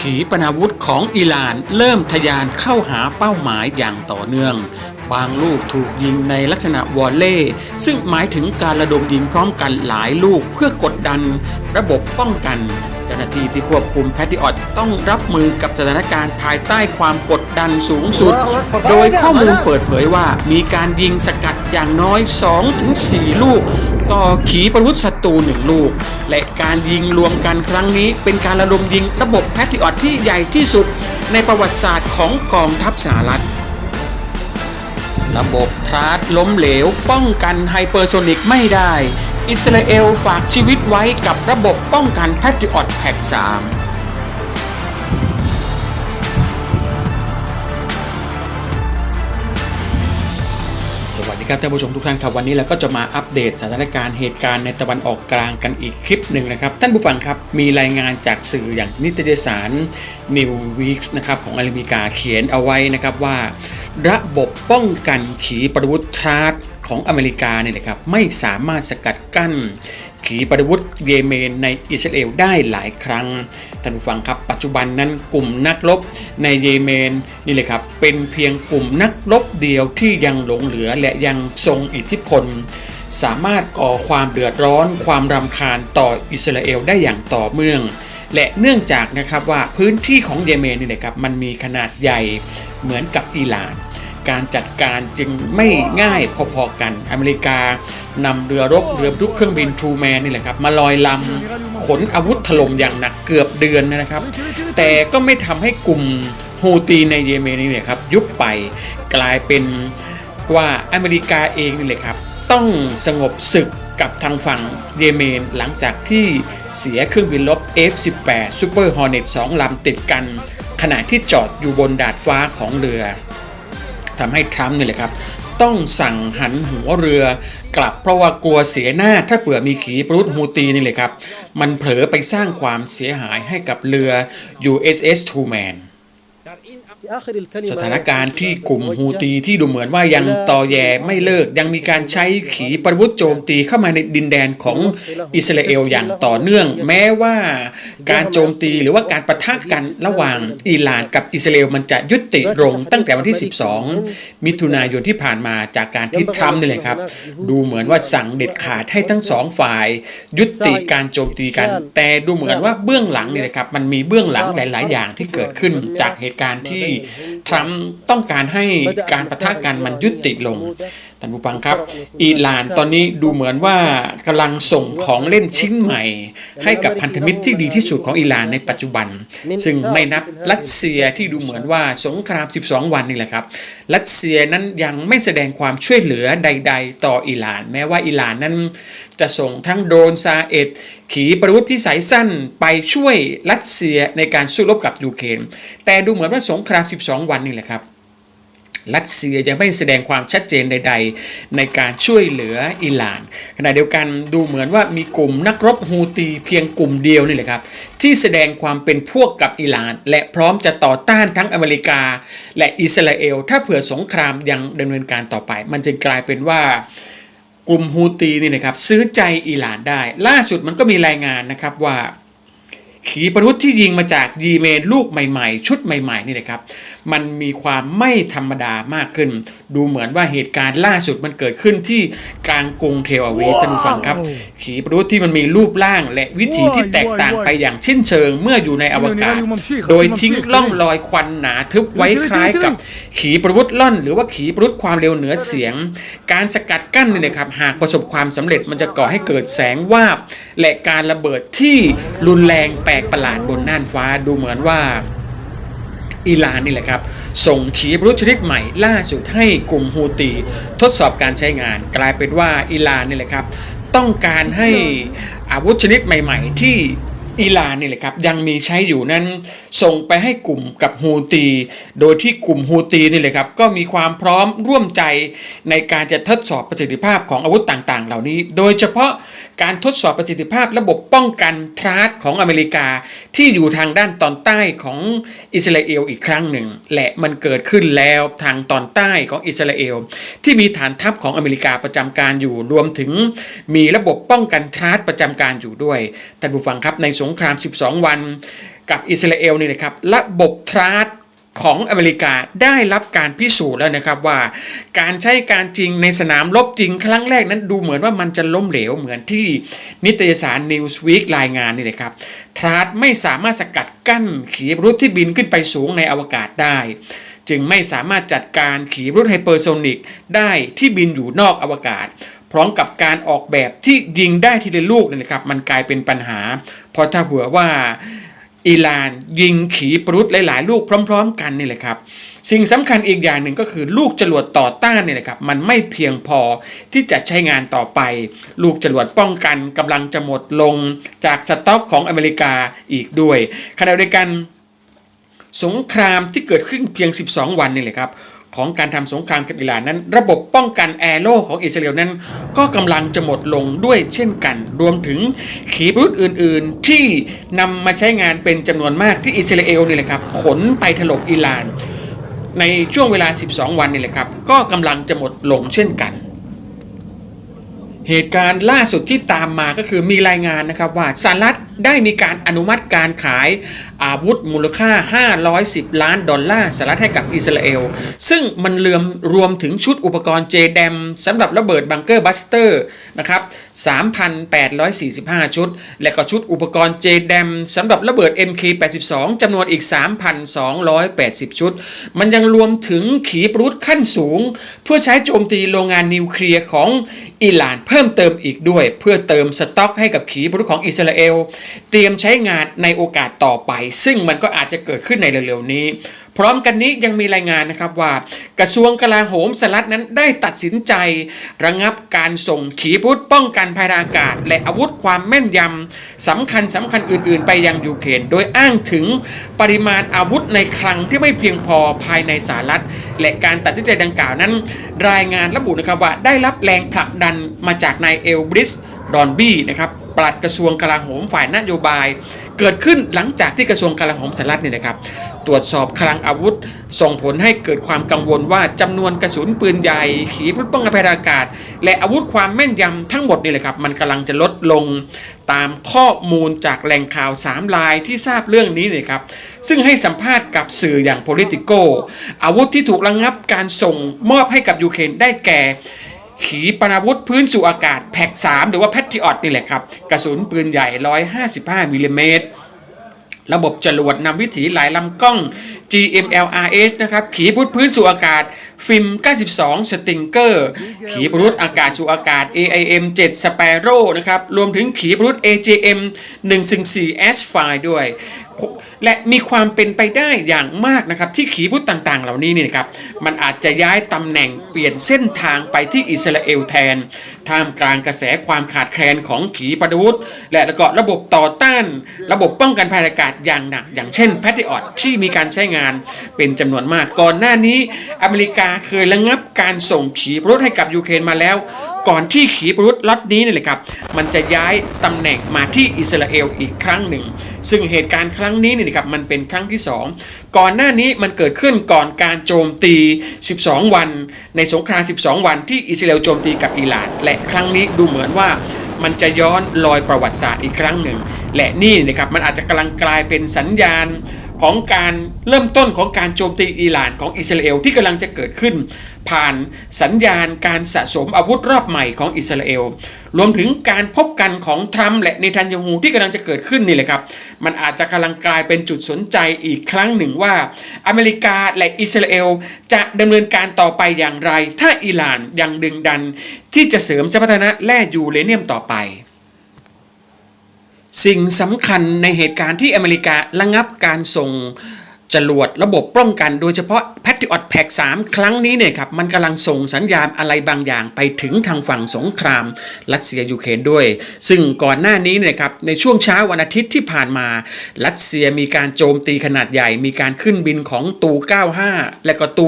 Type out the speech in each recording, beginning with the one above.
ขีปนาวุธของอิหร่านเริ่มทะยานเข้าหาเป้าหมายอย่างต่อเนื่อง บางลูกถูกยิงในลักษณะวอลเล่ ซึ่งหมายถึงการระดมยิงพร้อมกันหลายลูกเพื่อกดดัน ระบบป้องกัน เจ้าหน้าที่ที่ควบคุมแพทริออตต้องรับมือกับสถานการณ์ภายใต้ความกดดันสูงสุด โดยข้อมูลเปิดเผยว่ามีการยิงสกัดอย่างน้อย 2-4 ลูก ต่อขีปนาวุธศัตรูหนึ่งลูก และการยิงรวมกันครั้งนี้ เป็นการระดมยิงระบบแพทริออตที่ใหญ่ที่สุดในประวัติศาสตร์ของกองทัพสหรัฐ ระบบทราสล้มเหลวป้องกันไฮเปอร์โซนิกไม่ได้ อิสราเอลฝากชีวิตไว้กับระบบป้องกันแพทริออตแพ็ก3 สวัสดีครับท่านผู้ชมทุกท่านครับวันนี้เราก็จะมาอัปเดตสถานการณ์เหตุการณ์ในตะวันออกกลางกันอีกคลิปหนึ่งนะครับ ท่านผู้ฟังครับมีรายงานจากสื่ออย่างนิตยสาร New Weeks นะครับของอเมริกาเขียนเอาไว้นะครับว่า ระบบป้องกันขีปนาวุธทราสของอเมริกาเนี่ยนะครับไม่สามารถสกัดกั้นขีปนาวุธเยเมนในอิสราเอลได้หลายครั้ง ท่านผู้ฟังครับ ปัจจุบันนั้นกลุ่มนักรบในเยเมนนี่เลยครับเป็นเพียงกลุ่มนักรบเดียวที่ยังหลงเหลือและยังทรงอิทธิพล สามารถก่อความเดือดร้อน ความรำคาญต่ออิสราเอลได้อย่างต่อเนื่องและเนื่องจากนะครับว่าพื้นที่ของเยเมนนี่เลยครับมันมีขนาดใหญ่เหมือนกับอิหร่าน การจัดการจึงไม่ง่ายพอๆกันอเมริกานำเรือรบเรือทุกเครื่องบินทรูแมนนี่แหละครับมาลอยลำขนอาวุธถล่มอย่างหนักเกือบ เดือนนะครับ แต่ก็ไม่ทำให้กลุ่มโฮตีในเยเมนนี่แหละครับยุบไปกลายเป็นว่าอเมริกาเองนี่แหละครับ ต้องสงบศึกกับทางฝั่งเยเมนหลังจากที่เสียเครื่องบินรบ F-18 Super Hornet 2 ลำติดกัน ขณะที่จอดอยู่บนดาดฟ้าของเรือทำให้ทรัมป์นี่แหละครับ ต้องสั่งหันหัวเรือกลับเพราะว่ากลัวเสียหน้าถ้าเปื่อมีขีปรุษฮูตีนี่เลยครับ มันเผลอไปสร้างความเสียหายให้กับเรือ USS Truman สถานการณ์ที่กลุ่มฮูตีที่ดูเหมือนว่ายังตอแยไม่เลิกยังมีการใช้ขีปนาวุธโจมตีเข้ามาในดินแดนของอิสราเอลอย่างต่อเนื่อง แม้ว่าการโจมตีหรือว่าการประทะกันระหว่างอิหร่านกับอิสราเอลมันจะยุติลงตั้งแต่วันที่ 12 มิถุนายนที่ผ่านมาจากการที่ทรัมป์นี่แหละครับ ดูเหมือนว่าสั่งเด็ดขาดให้ทั้งสองฝ่าย ยุติการโจมตีกัน แต่ดูเหมือนว่าเบื้องหลังนี่นะครับมันมีเบื้องหลังหลาย ๆ อย่างที่เกิดขึ้นจากเหตุการณ์ที่ทรัมป์ต้องการให้การประทะกันมันยุติลงท่านผู้ฟังครับ อิหร่านตอนนี้ดูเหมือนว่ากำลังส่งของเล่นชิ้นใหม่ ให้กับพันธมิตรที่ดีที่สุดของอิหร่านในปัจจุบัน ซึ่งไม่นับรัสเซียที่ดูเหมือนว่าสงคราม 12 วันนี่แหละครับ รัสเซียนั้นยังไม่แสดงความช่วยเหลือใด ๆ ต่ออิหร่าน แม้ว่าอิหร่านนั้น จะส่งทั้งโดรนซาเอ็ดขีปนาวุธพิสัยสั้นไปช่วยรัสเซียในการสู้รบกับยูเครนแต่ดูเหมือนว่าสงคราม 12 วันนี่แหละครับรัสเซียยังไม่แสดงความชัดเจนใด ๆ ในการช่วยเหลืออิหร่าน ขณะเดียวกันดูเหมือนว่ามีกลุ่มนักรบฮูตีเพียงกลุ่มเดียวนี่แหละครับ ที่แสดงความเป็นพวกกับอิหร่าน และพร้อมจะต่อต้านทั้งอเมริกา และอิสราเอล ถ้าเผื่อสงครามยังดำเนินการต่อไป มันจะกลายเป็นว่า กลุ่มฮูตีนี่นะครับซื้อใจอิหร่านได้ ล่าสุดมันก็มีรายงานนะครับว่าขีปนาวุธที่ยิงมาจากยีเมนลูกใหม่ๆ ชุดใหม่ๆนี่นะครับมันมีความไม่ธรรมดามากขึ้น ดูเหมือนว่าเหตุการณ์ล่าสุดมันเกิดขึ้นที่กลางกรุงเทลอาวีฟท่านผู้ฟังครับ ขีปนาวุธที่มันมีรูปร่างและวิถีที่แตกต่างไปอย่างชิ้นเชิงเมื่ออยู่ในอวกาศ โดยทิ้งล่องรอยควันหนาทึบไว้คล้ายกับขีปนาวุธล่อน หรือว่าขีปนาวุธความเร็วเหนือเสียง การสกัดกั้นเนี่ยนะครับหากประสบความสำเร็จมันจะก่อให้เกิดแสงวาบและการระเบิดที่รุนแรงแปลกประหลาดบนน่านฟ้าดูเหมือนว่า อิหร่านนี่แหละครับ ส่งขีปนาวุธชนิดใหม่ล่าสุดให้กลุ่มฮูตี ทดสอบการใช้งาน กลายเป็นว่าอิหร่านนี่แหละครับ ต้องการให้อาวุธชนิดใหม่ ๆ ที่อิหร่านนี่แหละครับยังมีใช้อยู่นั้นส่งไปให้กลุ่มกับฮูตี โดยที่กลุ่มฮูตีนี่แหละครับ ก็มีความพร้อมร่วมใจในการจะทดสอบประสิทธิภาพของอาวุธต่างๆ เหล่านี้ โดยเฉพาะการทดสอบประสิทธิภาพระบบป้องกันทราสของอเมริกา ที่อยู่ทางด้านตอนใต้ของอิสราเอลอีกครั้งหนึ่ง และมันเกิดขึ้นแล้วทางตอนใต้ของอิสราเอลที่มีฐานทัพของอเมริกาประจำการอยู่รวมถึง มีระบบป้องกันทราสประจำการอยู่ด้วยท่านผู้ฟังครับในสงคราม 12 วัน กับอิสราเอลนี่นะครับระบบทรัสของอเมริกาได้รับการพิสูจน์แล้วนะครับว่า การใช้การจริงในสนามรบจริงครั้งแรกนั้นดูเหมือนว่ามันจะล้มเหลวเหมือนที่นิตยสาร Newsweek รายงานนี่นะครับทรัสไม่สามารถสกัดกั้นขีปนาวุธที่บินขึ้นไปสูงในอวกาศได้ จึงไม่สามารถจัดการขีปนาวุธไฮเปอร์โซนิกได้ที่บินอยู่นอกอวกาศพร้อมกับการออกแบบที่ยิงได้ทีละลูกนี่นะครับมันกลายเป็นปัญหาเพราะถ้าเผื่อว่า อิหร่านยิงขีปรุธหลายๆ ลูกพร้อม ๆ กันนี่แหละครับ สิ่งสำคัญอีกอย่างหนึ่งก็คือลูกจรวดต่อต้านนี่ยนะครับ มันไม่เพียงพอที่จะใช้งานต่อไป ลูกจรวดป้องกันกำลังจะหมดลงจากสต็อกของอเมริกาอีกด้วยขณะเดียวกัน สงครามที่เกิดขึ้นเพียง 12 วันนี่แหละครับ ของการทำสงครามกับอิหร่านนั้น ระบบป้องกันแอโร่ของอิสราเอลนั้น ก็กำลังจะหมดลงด้วยเช่นกัน รวมถึงขีปนาวุธอื่น ๆ ที่นำมาใช้งานเป็นจำนวนมากที่อิสราเอลนี่แหละครับขนไปถล่มอิหร่าน ในช่วงเวลา 12 วันนี่แหละครับ ก็กำลังจะหมดลงเช่นกันเหตุการณ์ล่าสุดที่ตามมาก็คือมีรายงานนะครับว่าสหรัฐ ได้มีการอนุมัติการขายอาวุธมูลค่า 510 ล้านดอลลาร์สหรัฐให้กับอิสราเอล ซึ่งมันเลื่อมรวมถึงชุดอุปกรณ์ JDAM สำหรับระเบิดบังเกอร์บัสเตอร์นะครับ3,845 ชุด และก็ชุดอุปกรณ์ JDAM สำหรับระเบิด MK82 จำนวนอีก 3,280 ชุด มันยังรวมถึงขีปนาวุธขั้นสูง เพื่อใช้โจมตีโรงงานนิวเคลียร์ของอิหร่านเพิ่มเติมอีกด้วย เพื่อเติมสต็อกให้กับขีปนาวุธของอิสราเอลเตรียมใช้งานในโอกาสต่อไป ซึ่งมันก็อาจจะเกิดขึ้นในเร็วๆนี้ พร้อมกันนี้ยังมีรายงานนะครับว่า กระทรวงกลาโหมสหรัฐนั้นได้ตัดสินใจ ระงับการส่งขีปนาวุธป้องกันภัยอากาศ และอาวุธความแม่นยำสำคัญสำคัญอื่น ๆ ไปยังยูเครนโดยอ้างถึงปริมาณอาวุธในคลังที่ไม่เพียงพอภายในสหรัฐ และการตัดสินใจดังกล่าวนั้น รายงานระบุนะครับว่าได้รับแรงผลักดันมาจากนายเอลบริสดอนบี้นะครับ ปลัดกระทรวงกลาโหมฝ่ายนโยบาย เกิดขึ้นหลังจากที่กระทรวงกลาโหมสหรัฐเนี่ยนะครับ ตรวจสอบคลังอาวุธ ส่งผลให้เกิดความกังวลว่าจำนวนกระสุนปืนใหญ่ ขีปนาวุธป้องกันภัยอากาศ และอาวุธความแม่นยำทั้งหมดนี่แหละครับ มันกำลังจะลดลงตามข้อมูลจากแหล่งข่าว 3 ลายที่ทราบเรื่องนี้เนี่ยครับ ซึ่งให้สัมภาษณ์กับสื่ออย่าง politico อาวุธที่ถูกระงงับการส่งมอบให้กับยูเครนได้แก่ ขีปนาวุธพื้นสู่อากาศแพ็ก3หรือว่าแพทริออตนี่แหละครับกระสุนปืนใหญ่ 155มิลลิเมตรระบบจรวดนำวิถีหลายลำกล้อง GMLRS นะครับ ขีปนาวุธพื้นสู่อากาศ ฟิล์ม 92 สติงเกอร์ ขีปนาวุธอากาศสู่อากาศ AIM 7 Sparrow นะครับ รวมถึงขีปนาวุธ AJM 114 S ไฟด้วย และมีความเป็นไปได้อย่างมากนะครับ ที่ขีปนาวุธต่างๆ เหล่านี้นี่นะครับมันอาจจะย้ายตำแหน่งเปลี่ยนเส้นทางไปที่อิสราเอลแทน ท่ามกลางกระแสความขาดแคลนของขีปนาวุธ และแล้วก็ระบบต่อต้าน ระบบป้องกันภัยอากาศอย่างหนัก อย่างเช่นแพทริออตที่มีการใช้งานเป็นจำนวนมากก่อนหน้านี้ อเมริกาเคยระงับการส่งขีปนาวุธให้กับยูเครนมาแล้วก่อนที่ขีปนาวุธล็อตนี้นี่แหละครับ มันจะย้ายตำแหน่งมาที่อิสราเอลอีกครั้งหนึ่ง ซึ่งเหตุการณ์ครั้งนี้เนี่นะครับมันเป็นครั้งที่ 2 ก่อนหน้านี้มันเกิดขึ้นก่อนการโจมตี 12 วัน ในสงคราม 12 วันที่อิสราเอลโจมตีกับอิหร่าน และครั้งนี้ดูเหมือนว่ามันจะย้อนรอยประวัติศาสตร์อีกครั้งหนึ่ง และนี่นะครับมันอาจจะกำลังกลายเป็นสัญญาณของการเริ่มต้นของการโจมตีอิหร่านของอิสราเอลที่กำลังจะเกิดขึ้น ผ่านสัญญาณการสะสมอาวุธรอบใหม่ของอิสราเอล รวมถึงการพบกันของทรัมป์และเนทันยาฮูที่กำลังจะเกิดขึ้นนี่แหละครับ มันอาจจะกำลังกลายเป็นจุดสนใจอีกครั้งหนึ่งว่า อเมริกาและอิสราเอลจะดำเนินการต่อไปอย่างไร ถ้าอิหร่านยังดึงดัน ที่จะเสริมสมรรถนะแร่ยูเรเนียมต่อไปสิ่งสำคัญในเหตุการณ์ที่อเมริการะงับการส่ง จรวดระบบป้องกันโดยเฉพาะ Patriot Pack 3 ครั้งนี้เนี่ยครับมันกำลังส่งสัญญาณอะไรบางอย่างไปถึงทางฝั่งสงครามรัสเซียยูเครนด้วย ซึ่งก่อนหน้านี้เนี่ยครับในช่วงเช้าวันอาทิตย์ที่ผ่านมา รัสเซียมีการโจมตีขนาดใหญ่ มีการขึ้นบินของตู 95 และก็ตู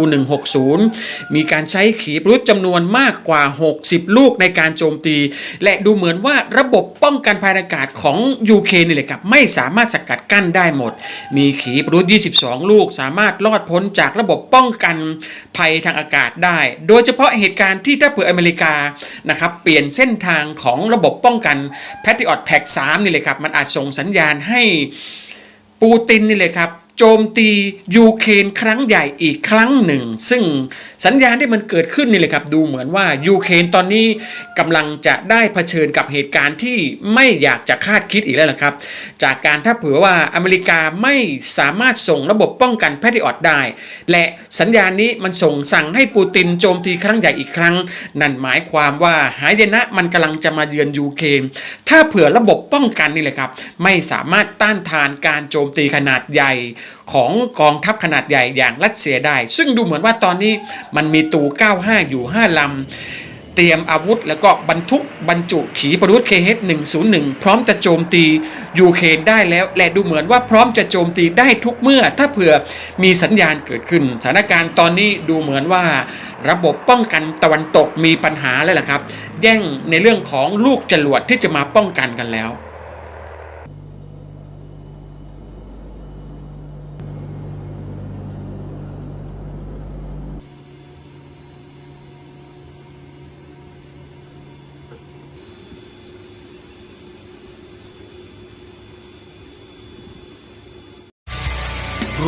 160 มีการใช้ขีปนาวุธจำนวนมากกว่า 60 ลูกในการโจมตี และดูเหมือนว่าระบบป้องกันภัยอากาศของยูเครนนี่แหละครับไม่สามารถสกัดกั้นได้หมด มีขีปนาวุธ22ลูกสามารถรอดพ้นจากระบบป้องกันภัยทางอากาศได้ โดยเฉพาะเหตุการณ์ที่ถ้าเผื่ออเมริกานะครับเปลี่ยนเส้นทางของระบบป้องกัน Patriot Pack 3นี่เลยครับ มันอาจส่งสัญญาณให้ปูตินนี่เลยครับ จมตียูเครนครั้งใหญ่อีกครั้งหนึ่ง ซึ่งสัญญาณที่มันเกิดขึ้นนี่เลยครับ ดูเหมือนว่ายูเครนตอนนี้กำลังจะได้เผชิญกับเหตุการณ์ที่ไม่อยากจะคาดคิดอีกแล้วนะครับ จากการถ้าเผื่อว่าอเมริกาไม่สามารถส่งระบบป้องกันแพทริออตได้ และสัญญาณนี้มันส่งสั่งให้ปูตินโจมตีครั้งใหญ่อีกครั้ง นั่นหมายความว่าหายนะมันกำลังจะมาเยือนยูเครนถ้าเผื่อระบบป้องกันนี่แหละครับ ไม่สามารถต้านทานการโจมตีขนาดใหญ่ของกองทัพขนาดใหญ่อย่างรัสเซียได้ ซึ่งดูเหมือนว่าตอนนี้มันมีตู 95 อยู่ 5 ลำ เตรียมอาวุธแล้วก็บรรทุกบรรจุขีปนาวุธ KH 101 พร้อมจะโจมตียูเครนได้แล้ว และดูเหมือนว่าพร้อมจะโจมตีได้ทุกเมื่อ ถ้าเผื่อมีสัญญาณเกิดขึ้น สถานการณ์ตอนนี้ดูเหมือนว่าระบบป้องกันตะวันตกมีปัญหาแล้วล่ะครับ แย่งในเรื่องของลูกจรวดที่จะมาป้องกันกันแล้ว ร